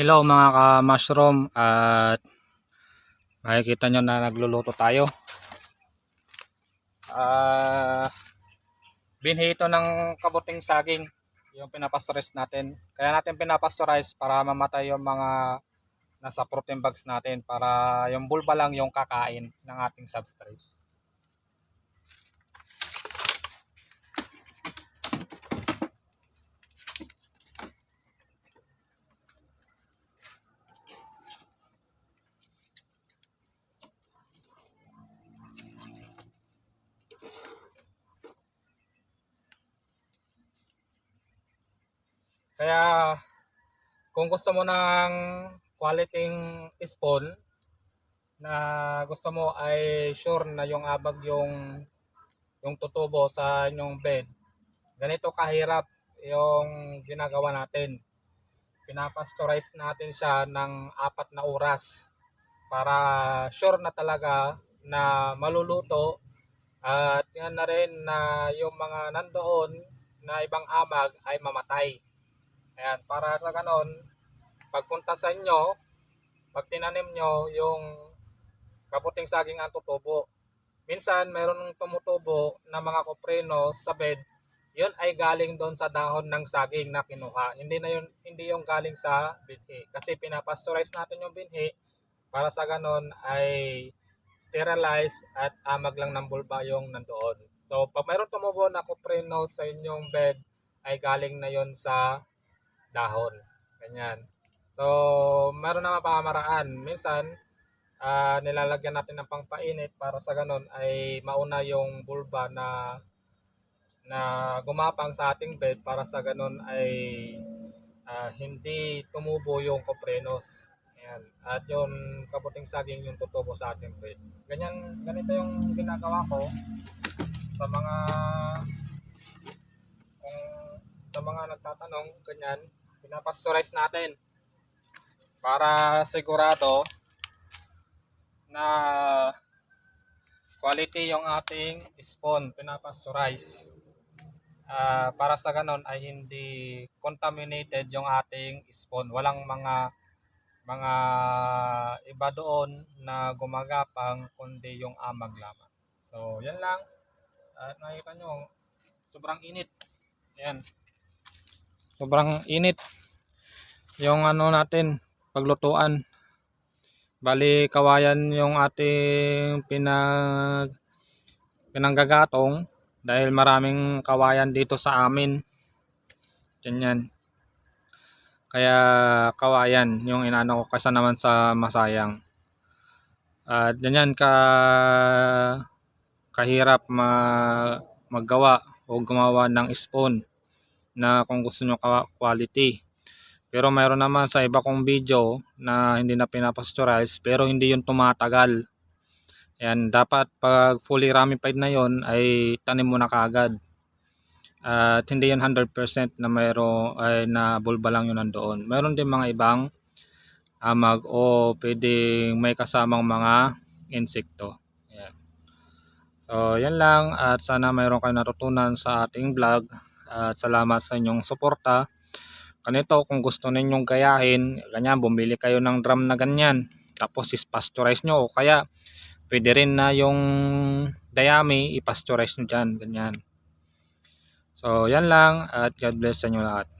Hello mga ka-mushroom at makikita nyo na nagluluto tayo. Ah, binhi ito ng kabuting saging yung pinapastorize natin. Kaya natin pinapastorize para mamatay yung mga nasa protein bags natin para yung bulba lang yung kakain ng ating substrate. Kaya kung gusto mo ng quality spawn na gusto mo ay sure na yung abag yung yung tutubo sa inyong bed. Ganito kahirap yung ginagawa natin. Pinapastorize natin siya ng apat na oras para sure na talaga na maluluto at yan na rin na yung mga nandoon na ibang amag ay mamatay. Ayan, para sa ganon, pagpunta sa inyo, pag tinanim nyo yung kaputing saging ang tutubo. Minsan, meron tumutubo na mga kupreno sa bed, yun ay galing doon sa dahon ng saging na kinuha. Hindi na yun, hindi yung galing sa binhi. Kasi pinapastorize natin yung binhi para sa ganon ay sterilize at amag lang ng bulba yung nandoon. So, pag mayroon tumubo na kupreno sa inyong bed, ay galing na yon sa dahon. Ganyan. So, meron naman pamamaraan. Minsan, ah, nilalagyan natin ng pangpainit para sa ganon ay mauna yung bulba na na gumapang sa ating bed para sa ganon ay ah, hindi tumubo yung koprenos. Ayan. At yung kaputing saging yung tutubo sa ating bed. Ganyan, ganito yung ginagawa ko sa mga sa mga nagtatanong, ganyan, pinapastorize natin para sigurado na quality yung ating spawn pinapastorize. Ah, para sa ganon ay hindi contaminated yung ating spawn walang mga mga iba doon na gumagapang kundi yung amag lamang. So yan lang. At nakita nyo sobrang init. Yan sobrang init. Yung ano natin paglutuan. Bali kawayan yung ating pinag pinanggagatong dahil maraming kawayan dito sa amin. Ganyan. Kaya kawayan yung inaano ko kasa naman sa masayang. At ganyan ka kahirap ma maggawa o gumawa ng spawn na kung gusto nyo quality pero mayroon naman sa iba kong video na hindi na pinapastorize pero hindi yun tumatagal. Ayan, dapat pag fully ramified na yon ay tanim mo na kaagad. At hindi yun 100% na mayro ay na bulba lang yun nandoon. Mayroon din mga ibang amag o pwedeng may kasamang mga insekto. Ayan. So, yan lang at sana mayroon kayo natutunan sa ating vlog at salamat sa inyong suporta. Ganito kung gusto ninyong gayahin ganyan bumili kayo ng drum na ganyan tapos is-pasteurize nyo o kaya pwede rin na yung dayami i-pasteurize nyo dyan ganyan. So yan lang at God bless sa inyo lahat